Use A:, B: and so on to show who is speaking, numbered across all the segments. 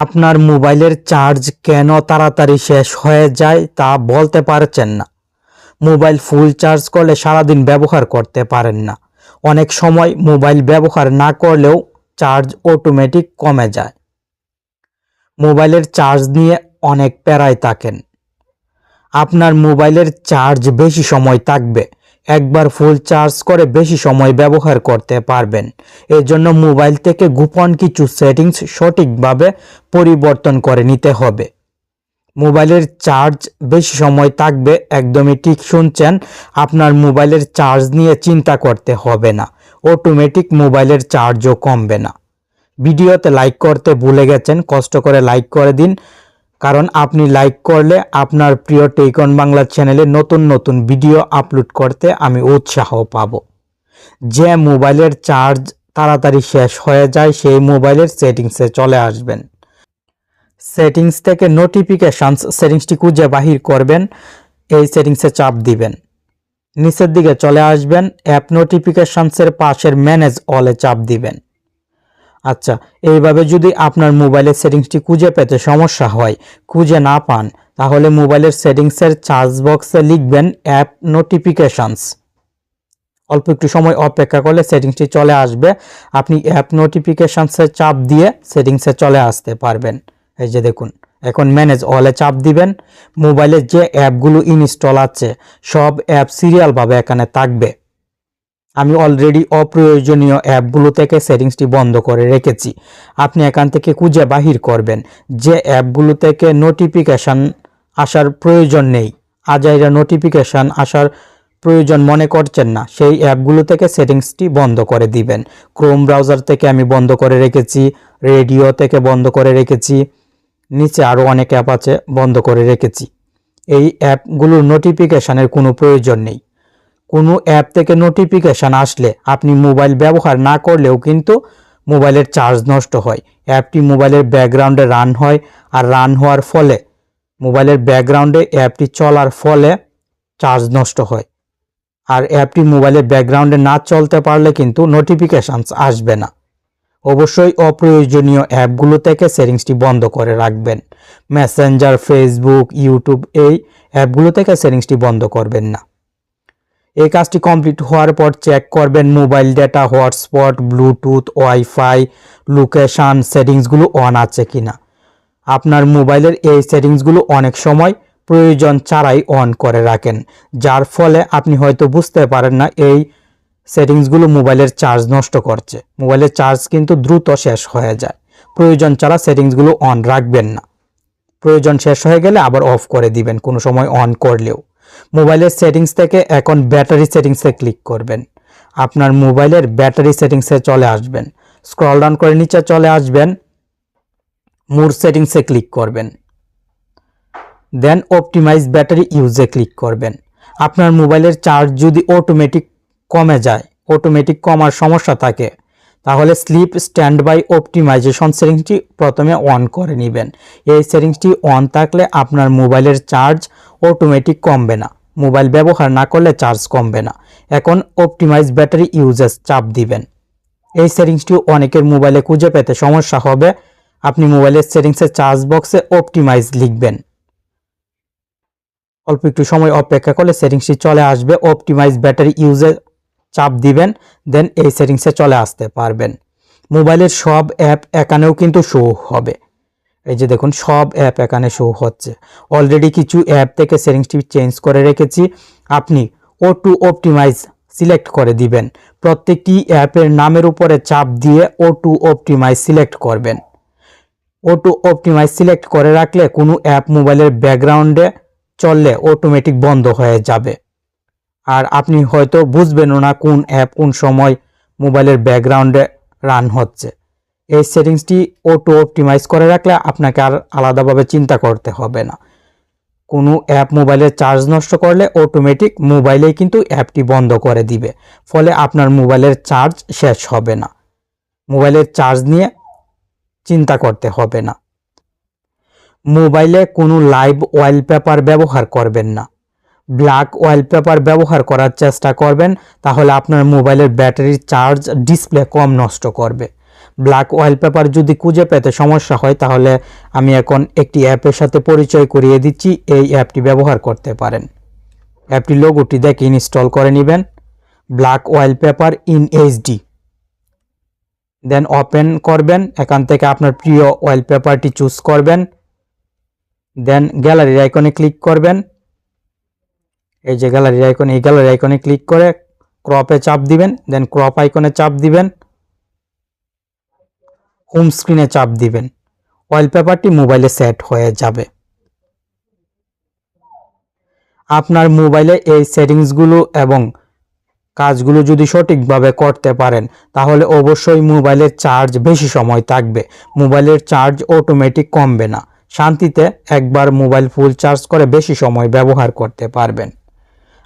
A: আপনার মোবাইলের চার্জ কেন তাড়াতাড়ি শেষ হয়ে যায় তা বলতে পারছেন না। মোবাইল ফুল চার্জ করলে সারাদিন ব্যবহার করতে পারেন না। অনেক সময় মোবাইল ব্যবহার না করলেও চার্জ অটোমেটিক কমে যায়। মোবাইলের চার্জ নিয়ে অনেক প্যারায় থাকেন। আপনার মোবাইলের চার্জ বেশি সময় থাকবে। একবার ফুল চার্জ করে বেশি সময় ব্যবহার করতে পারবেন। এর জন্য মোবাইল থেকে গোপন কিছু সেটিংস সঠিকভাবে পরিবর্তন করে নিতে হবে। মোবাইলের চার্জ বেশি সময় থাকবে একদমই ঠিক শুনছেন, আপনার মোবাইলের চার্জ নিয়ে চিন্তা করতে হবে না অটোমেটিক মোবাইলের চার্জও কমবে না। ভিডিওতে লাইক করতে ভুলে গেছেন, কষ্ট করে লাইক করে দিন কারণ আপনি লাইক করলে আপনার প্রিয় টেকন বাংলা চ্যানেলে নতুন নতুন ভিডিও আপলোড করতে আমি উৎসাহ পাব। যে মোবাইলের চার্জ তাড়াতাড়ি শেষ হয়ে যায়, সেই মোবাইলের সেটিংসে চলে আসবেন। সেটিংস থেকে নোটিফিকেশানস সেটিংসটি খুঁজে বাহির করবেন, এই সেটিংসে চাপ দিবেন। নিচের দিকে চলে আসবেন অ্যাপ নোটিফিকেশানসের পাশের ম্যানেজ অলে চাপ দিবেন। আচ্ছা এইভাবে যদি আপনার মোবাইলের সেটিংসটি খুঁজে পেতে সমস্যা হয়, খুঁজে না পান, তাহলে মোবাইলের সেটিংসের চার্জ বক্সে লিখবেন অ্যাপ নোটিফিকেশানস অল্প একটু সময় অপেক্ষা করলে সেটিংসটি চলে আসবে। আপনি অ্যাপ নোটিফিকেশানসে চাপ দিয়ে সেটিংসে চলে আসতে পারবেন। এই যে দেখুন, এখন ম্যানেজ অলে চাপ দিবেন। মোবাইলের যে অ্যাপগুলো ইনস্টল আছে, সব অ্যাপ সিরিয়ালভাবে এখানে থাকবে। আমি অলরেডি অপ্রয়োজনীয় অ্যাপগুলো থেকে সেটিংসটি বন্ধ করে রেখেছি। আপনি এখান থেকে খুঁজে বাহির করবেন। যে অ্যাপগুলো থেকে নোটিফিকেশান আসার প্রয়োজন নেই। আজাইরা নোটিফিকেশান আসার প্রয়োজন মনে করছেন না। সেই অ্যাপগুলো থেকে সেটিংসটি বন্ধ করে দিবেন। ক্রোম ব্রাউজার থেকে আমি বন্ধ করে রেখেছি। রেডিও থেকে বন্ধ করে রেখেছি। নিচে আরও অনেক অ্যাপ আছে, বন্ধ করে রেখেছি। এই অ্যাপগুলোর নোটিফিকেশানের কোনো প্রয়োজন নেই। কোনো অ্যাপ থেকে নোটিফিকেশান আসলে আপনি মোবাইল ব্যবহার না করলেও কিন্তু মোবাইলের চার্জ নষ্ট হয়। অ্যাপটি মোবাইলের ব্যাকগ্রাউন্ডে রান হয় আর রান হওয়ার ফলে মোবাইলের ব্যাকগ্রাউন্ডে অ্যাপটি চলার ফলে চার্জ নষ্ট হয়। আর অ্যাপটি মোবাইলের ব্যাকগ্রাউন্ডে না চলতে পারলে কিন্তু নোটিফিকেশানস আসবে না। অবশ্যই অপ্রয়োজনীয় অ্যাপগুলো থেকে সেটিংসটি বন্ধ করে রাখবেন। মেসেঞ্জার ফেসবুক ইউটিউব এই অ্যাপগুলো থেকে সেটিংসটি বন্ধ করবেন না। এই কাজটি কমপ্লিট হওয়ার পর চেক করবেন mobile data, hotspot, bluetooth, wifi, location, সেটিংসগুলো on আছে কিনা। আপনার মোবাইলের এই সেটিংসগুলো অনেক সময় প্রয়োজন ছাড়াই অন করে রাখেন, যার ফলে আপনি হয়তো বুঝতে পারেন না এই সেটিংসগুলো মোবাইলের চার্জ নষ্ট করছে। মোবাইলের চার্জ কিন্তু দ্রুত শেষ হয়ে যায়। প্রয়োজন ছাড়া সেটিংসগুলো অন রাখবেন না। প্রয়োজন শেষ হয়ে গেলে আবার অফ করে দিবেন, কোনো সময় অন করলেও। মোবাইলের সেটিংস থেকে এখন ব্যাটারি সেটিংসে ক্লিক করবেন। আপনার মোবাইলের ব্যাটারি সেটিংসে চলে আসবেন। স্ক্রল ডাউন করে নিচে চলে আসবেন। মুড সেটিংসে ক্লিক করবেন। দেন অপটিমাইজ ব্যাটারি ইউজে ক্লিক করবেন। আপনার মোবাইলের চার্জ যদি অটোমেটিক কমে যায়, অটোমেটিক কমার সমস্যা থাকে, তাহলে স্লিপ স্ট্যান্ড বাই অপটিমাইজেশন সেটিংসটি প্রথমে অন করে নেবেন। এই সেটিংসটি অন থাকলে আপনার মোবাইলের চার্জ অটোমেটিক কমবে না। মোবাইল ব্যবহার না করলে চার্জ কমবে না। এখন অপটিমাইজ ব্যাটারি ইউজেস চাপ দিবেন। এই সেটিংসটি অনেকের মোবাইলে খুঁজে পেতে সমস্যা হবে। আপনি মোবাইলের সেটিংসের চার্জ বক্সে অপটিমাইজ লিখবেন। অল্প একটু সময় অপেক্ষা করলে সেটিংসটি চলে আসবে। অপটিমাইজ ব্যাটারি ইউজে চাপ দিবেন দেন এই সেটিংসে চলে আসতে পারবেন। মোবাইলের সব অ্যাপ এখানেও কিন্তু শো হবে। এই যে দেখুন, সব অ্যাপ এখানে শো হচ্ছে। অলরেডি কিছু অ্যাপ থেকে সেটিংসটি চেঞ্জ করে রেখেছি। আপনি ও টু অপটিমাইজ সিলেক্ট করে দিবেন। প্রত্যেকটি অ্যাপের নামের উপরে চাপ দিয়ে ও টু অপটিমাইজ সিলেক্ট করবেন। ও টু অপটিমাইজ সিলেক্ট করে রাখলে কোনো অ্যাপ মোবাইলের ব্যাকগ্রাউন্ডে চললে অটোমেটিক বন্ধ হয়ে যাবে। আর আপনি হয়তো বুঝবেনও না কোন অ্যাপ কোন সময় মোবাইলের ব্যাকগ্রাউন্ডে রান হচ্ছে। এই সেটিংসটি অটো অপটিমাইজ করে রাখলে আপনাকে আর আলাদাভাবে চিন্তা করতে হবে না। কোনো অ্যাপ মোবাইলের চার্জ নষ্ট করলে অটোমেটিক মোবাইলেই কিন্তু অ্যাপটি বন্ধ করে দিবে। ফলে আপনার মোবাইলের চার্জ শেষ হবে না। মোবাইলের চার্জ নিয়ে চিন্তা করতে হবে না। মোবাইলে কোনো লাইভ ওয়ালপেপার ব্যবহার করবেন না। ব্ল্যাক ওয়ালপেপার ব্যবহার করার চেষ্টা করবেন, তাহলে আপনার মোবাইলের ব্যাটারির চার্জ ডিসপ্লে কম নষ্ট করবে। ব্ল্যাক ওয়ালপেপার যদি খুঁজে পেতে সমস্যা হয়, তাহলে আমি এখন একটি অ্যাপের সাথে পরিচয় করিয়ে দিচ্ছি, এই অ্যাপটি ব্যবহার করতে পারেন। অ্যাপটি লোগোটি দেখে ইনস্টল করে নেবেন black wallpaper in HD then open করবেন, এখান থেকে আপনার প্রিয় ওয়ালপেপারটি চুজ করবেন। দেন গ্যালারির আইকনে ক্লিক করবেন। এই যে গ্যালারির আইকন এই গ্যালারি আইকনে ক্লিক করে ক্রপে চাপ দিবেন দেন ক্রপ আইকনে চাপ দিবেন। হোম স্ক্রিনে চাপ দিবেন। ওয়ালপেপারটি মোবাইলে সেট হয়ে যাবে। আপনার মোবাইলে এই সেটিংসগুলো এবং কাজগুলো যদি সঠিকভাবে করতে পারেন, তাহলে অবশ্যই মোবাইলের চার্জ বেশি সময় থাকবে। মোবাইলের চার্জ অটোমেটিক কমবে না। শান্তিতে একবার মোবাইল ফুল চার্জ করে বেশি সময় ব্যবহার করতে পারবেন।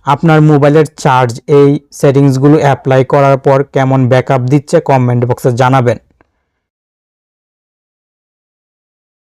A: আপনার মোবাইলের চার্জ এই সেটিংসগুলো অ্যাপ্লাই করার পর কেমন ব্যাকআপ দিচ্ছে কমেন্ট বক্সে জানাবেন।